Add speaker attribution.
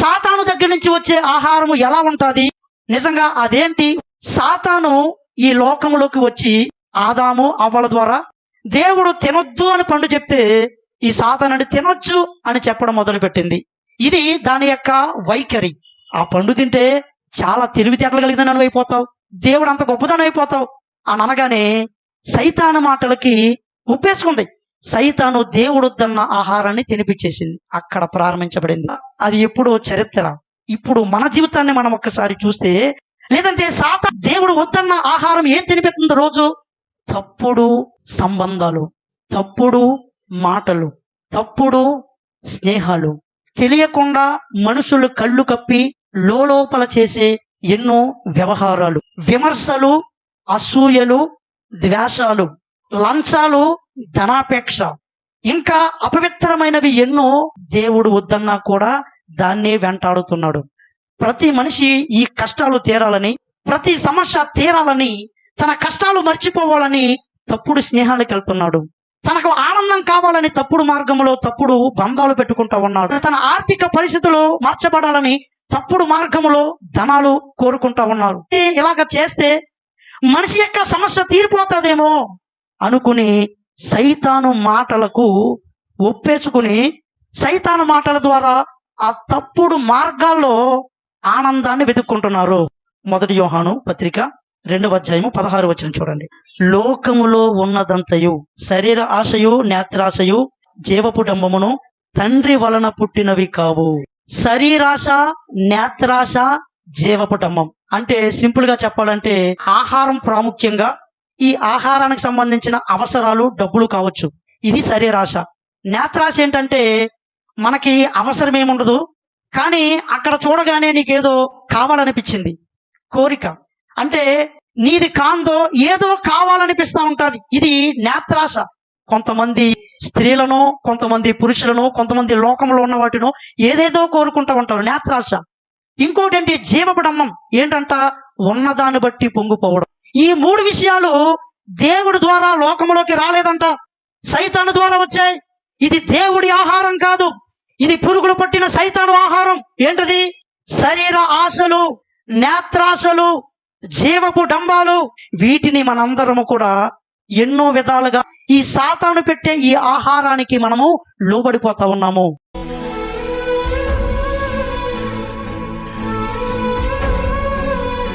Speaker 1: సాతాను దగ్గర నుంచి వచ్చే ఆహారము ఎలా ఉంటుంది? నిజంగా అదేంటి? సాతాను ఈ లోకంలోకి వచ్చి ఆదాము అవ్వల ద్వారా దేవుడు తినొద్దు అని పండు చెప్తే ఈ సాతానుడు తినొచ్చు అని చెప్పడం మొదలుపెట్టింది. ఇది దాని యొక్క వైఖరి. ఆ పండు తింటే చాలా తెలివితేటలు కలిగిన అయిపోతావు. దేవుడు అంత గొప్పదనం అయిపోతావు. అని అనగానే సైతాను మాటలకి ఉప్పేసుకుంది. సైతాను దేవుడొద్దన్న ఆహారాన్ని తినిపించేసింది. అక్కడ ప్రారంభించబడింది. అది ఎప్పుడో చరిత్ర. ఇప్పుడు మన జీవితాన్ని మనం ఒక్కసారి చూస్తే లేదంటే సాత దేవుడు వద్దన్న ఆహారం ఏం తినిపిస్తుంది రోజు? తప్పుడు సంబంధాలు తప్పుడు మాటలు తప్పుడు స్నేహాలు. తెలియకుండా మనుషులు కళ్ళు కప్పి లోపల చేసే ఎన్నో వ్యవహారాలు. విమర్శలు అసూయలు ద్వేషాలు లంచాలు ధనాపేక్ష. ఇంకా అపవిత్రమైనవి ఎన్నో దేవుడు వద్దన్నా కూడా దాన్నే వెంటాడుతున్నాడు. ప్రతి మనిషి ఈ కష్టాలు తీరాలని ప్రతి సమస్య తీరాలని తన కష్టాలు మర్చిపోవాలని తప్పుడు స్నేహాలకు వెళ్తున్నాడు. తనకు ఆనందం కావాలని తప్పుడు మార్గంలో తప్పుడు బంధాలు పెట్టుకుంటా ఉన్నాడు. తన ఆర్థిక పరిస్థితులు మార్చబడాలని తప్పుడు మార్గంలో ధనాలు కోరుకుంటా ఉన్నారు ఇలాగ చేస్తే మనిషి యొక్క సమస్య తీరిపోతుందేమో అనుకుని సైతాను మాటలకు ఒప్పేసుకుని సైతాను మాటల ద్వారా ఆ తప్పుడు మార్గాల్లో ఆనందాన్ని వెతుక్కుంటున్నారు. మొదటి యోహాను పత్రిక రెండవ అధ్యాయము పదహారు వచ్చిన చూడండి. లోకములో ఉన్నదంతయు శరీర ఆశయు నేత్రాశయు జీవపు డంబమును తండ్రి వలన పుట్టినవి కావు. శరీరాశ నేత్రాశ జీవపు డంబం అంటే సింపుల్గా చెప్పాలంటే ఆహారం ప్రాముఖ్యంగా ఈ ఆహారానికి సంబంధించిన అవసరాలు డబ్బులు కావచ్చు. ఇది శరీరాశ నేత్రాశ ఏంటంటే మనకి అవసరం ఏముండదు. కానీ అక్కడ చూడగానే నీకేదో కావాలనిపించింది. కోరిక. అంటే నీది కాందో ఏదో కావాలనిపిస్తా ఉంటుంది. ఇది నేత్రాశ కొంతమంది స్త్రీలను కొంతమంది పురుషులను కొంతమంది లోకంలో ఉన్న వాటిను ఏదేదో కోరుకుంటా ఉంటారు. నేత్రాశ ఇంకోటి ఏంటి జీవపడమ్మం. ఏంటంట? ఉన్నదాన్ని బట్టి పొంగిపోవడం. ఈ మూడు విషయాలు దేవుడి ద్వారా లోకంలోకి రాలేదంట. సైతాను ద్వారా వచ్చాయి. ఇది దేవుడి ఆహారం కాదు. ఇది పురుగులు పట్టిన సైతాను ఆహారం. ఏంటది? శరీర ఆశలు నేత్రాశలు జీవపు డంబాలు. వీటిని మనందరము కూడా ఎన్నో విధాలుగా ఈ సాతాను పెట్టే ఈ ఆహారానికి మనము లోబడిపోతా ఉన్నాము.